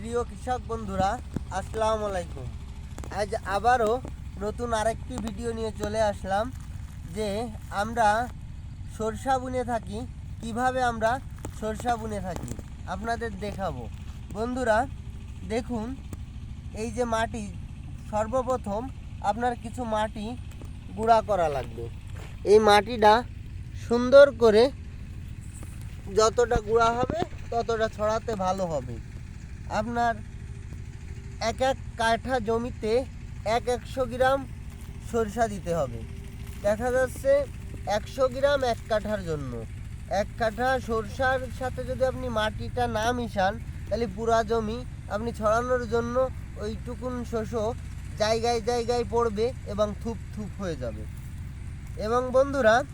প্রিয় কৃষক বন্ধুরা, আসসালামু আলাইকুম। আজ আবারও নতুন আরেকটি ভিডিও নিয়ে চলে আসলাম, যে আমরা সরষা বুনে থাকি, কীভাবে আমরা সরষা বুনে থাকি, আপনাদের দেখাবো। বন্ধুরা, দেখুন, এই যে মাটি, সর্বপ্রথম আপনার কিছু মাটি গুঁড়া করা লাগবে। এই মাটিটা সুন্দর করে যতটা গুঁড়া হবে, ততটা ছড়াতে ভালো হবে। আপনার এক এক কাঠা জমিতে এক একশো গ্রাম সরিষা দিতে হবে। দেখা যাচ্ছে একশো গ্রাম এক কাঠার জন্য। এক কাঠা সরষার সাথে যদি আপনি মাটিটা না মিশান, তাহলে পুরা জমি আপনি ছড়ানোর জন্য ওইটুকুন শস্য জায়গায় জায়গায় পড়বে এবং থুপ থুপ হয়ে যাবে। এবং বন্ধুরা,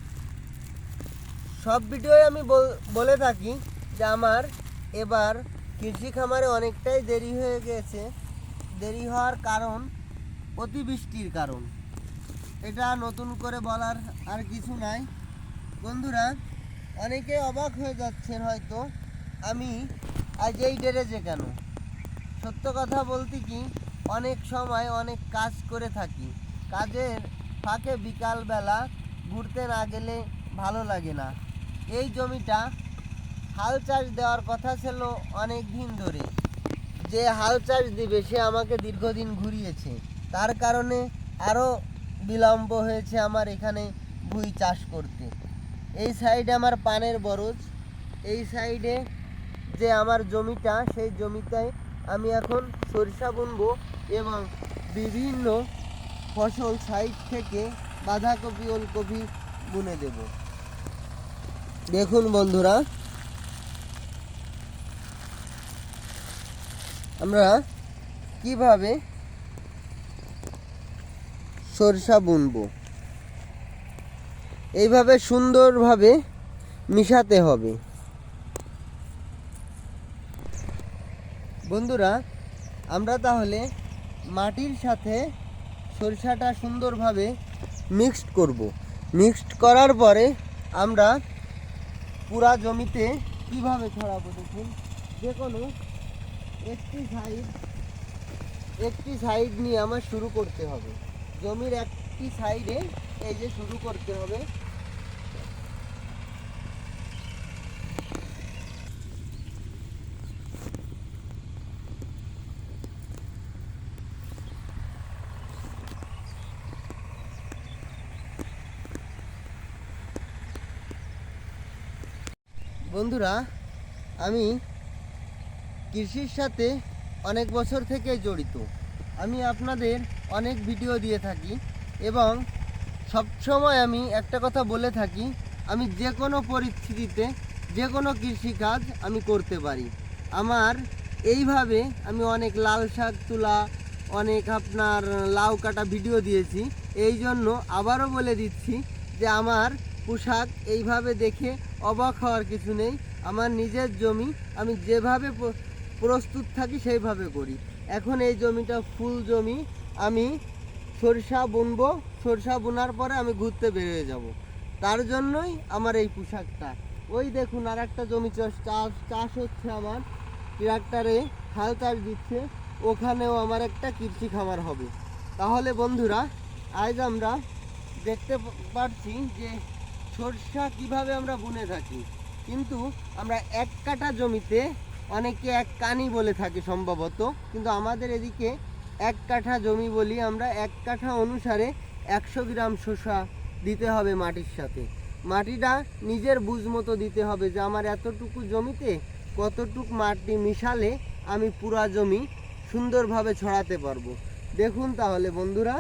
সব ভিডিওয় আমি বল- বলে থাকি যে আমার এবার কৃষি খামারে অনেকটাই দেরি হয়ে গেছে। দেরি হওয়ার কারণ অতিবৃষ্টির কারণ। এটা নতুন করে বলার আর কিছু নাই। বন্ধুরা, অনেকে অবাক হয়ে যাচ্ছেন হয়তো, আমি আজ এই ডেরেছে কেন? সত্য কথা বলতে কি, অনেক সময় অনেক কাজ করে থাকি। কাজের ফাঁকে বিকালবেলা ঘুরতে না গেলে ভালো লাগে না। এই জমিটা হাল চাষ দেওয়ার কথা ছিল অনেক দিন ধরে। যে হাল চাষ দিবে, সে আমাকে দীর্ঘদিন ঘুরিয়েছে। তার কারণে আরও বিলম্ব হয়েছে আমার এখানে ভুই চাষ করতে। এই সাইডে আমার পানের বরজ। এই সাইডে যে আমার জমিটা, সেই জমিটায় আমি এখন সরিষা বুনবো এবং বিভিন্ন ফসল সাইড থেকে বাঁধাকপি, ওলকপি বুনে দেব। দেখুন বন্ধুরা আমরা কীভাবে সরষা বুনবো? এইভাবে সুন্দরভাবে মিশাতে হবে। বন্ধুরা, আমরা তাহলে মাটির সাথে সরিষাটা সুন্দরভাবে মিক্সড করব। মিক্সড করার পরে আমরা পুরা জমিতে কীভাবে ছড়াবো দেখুন। যে কোনো একটি সাইড একটি সাইড নিয়ে আমার শুরু করতে হবে। জমির একটি সাইডে এই যে শুরু করতে হবে। বন্ধুরা, আমি কৃষির সাথে অনেক বছর থেকে জড়িত। আমি আপনাদের অনেক ভিডিও দিয়ে থাকি এবং সবসময় আমি একটা কথা বলে থাকি, আমি যে কোনো পরিস্থিতিতে যে কোনো কৃষিকাজ আমি করতে পারি। আমার এইভাবে আমি অনেক লাল শাক তোলা, অনেক আপনার লাউ কাটা ভিডিও দিয়েছি। এই জন্য আবারও বলে দিচ্ছি যে আমার পোশাক এইভাবে দেখে অবাক হওয়ার কিছু নেই। আমার নিজের জমি আমি যেভাবে প্রস্তুত থাকি সেইভাবে করি। এখন এই জমিটা ফুল জমি, আমি সরিষা বুনবো, সরিষা বোনার পরে আমি ঘুরতে বেরিয়ে যাব। তার জন্যই আমার এই পোশাকটা। ওই দেখুন আর একটা জমি চাষ চাষ চাষ হচ্ছে আমার। ট্রাক্টরে হাল চাষ দিচ্ছে, ওখানেও আমার একটা কৃষি খামার হবে। তাহলে বন্ধুরা, আজ আমরা দেখতে প- পাচ্ছি যে সরষা কীভাবে আমরা বুনে থাকি। কিন্তু আমরা এক কাটা জমিতে অনেকে এক কানি বলে থাকে সম্ভবত, কিন্তু আমাদের এদিকে এক কাঠা জমি বলি আমরা, এক কাঠা অনুসারে একশো গ্রাম শসা দিতে হবে মাটির সাথে। মাটিটা নিজের বুঝ মতো দিতে হবে যে আমার এতটুকু জমিতে কতটুক মাটি মিশালে আমি পুরা জমি সুন্দরভাবে ছড়াতে পারব। দেখুন তাহলে বন্ধুরা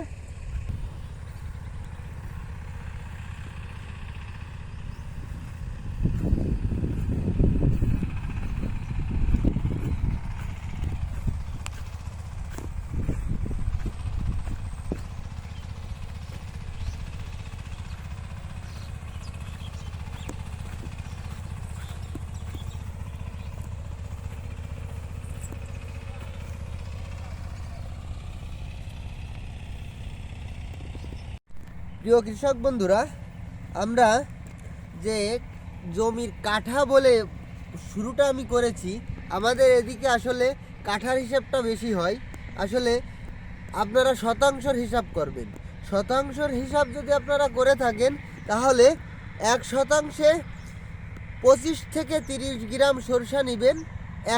প্রিয় কৃষক বন্ধুরা, আমরা যে জমির কাঠা বলে শুরুটা আমি করেছি, আমাদের এদিকে আসলে কাঠার হিসাবটা বেশি হয়। আসলে আপনারা শতাংশর হিসাব করবেন। শতাংশর হিসাব যদি আপনারা করে থাকেন, তাহলে এক শতাংশে পঁচিশ থেকে তিরিশ গ্রাম সরষা নেবেন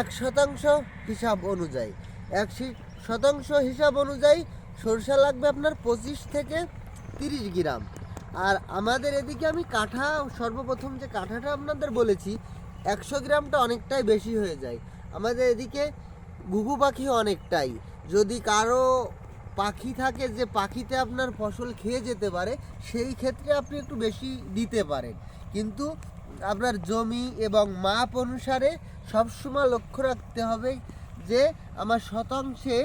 এক শতাংশ হিসাব অনুযায়ী। এক শতাংশ হিসাব অনুযায়ী সরষা লাগবে আপনার পঁচিশ থেকে তিরিশ গ্রাম। আর আমাদের এদিকে আমি কাঠা, সর্বপ্রথম যে কাঠাটা আপনাদের বলেছি, একশো গ্রামটা অনেকটাই বেশি হয়ে যায়। আমাদের এদিকে ঘুঘু পাখি অনেকটাই। যদি কারও পাখি থাকে যে পাখিতে আপনার ফসল খেয়ে যেতে পারে, সেই ক্ষেত্রে আপনি একটু বেশি দিতে পারেন। কিন্তু আপনার জমি এবং মাপ অনুসারে সবসময় লক্ষ্য রাখতে হবে যে আমার শতাংশে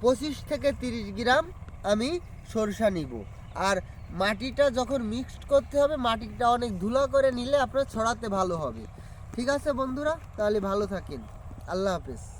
পঁচিশ থেকে তিরিশ গ্রাম আমি সরষা নিব। আর মাটিটা যখন মিক্সড করতে হবে, মাটিটা অনেক ধুলা করে নিলে আপনার ছড়াতে ভালো হবে। ঠিক আছে বন্ধুরা? তাহলে ভালো থাকেন। আল্লাহ হাফেজ।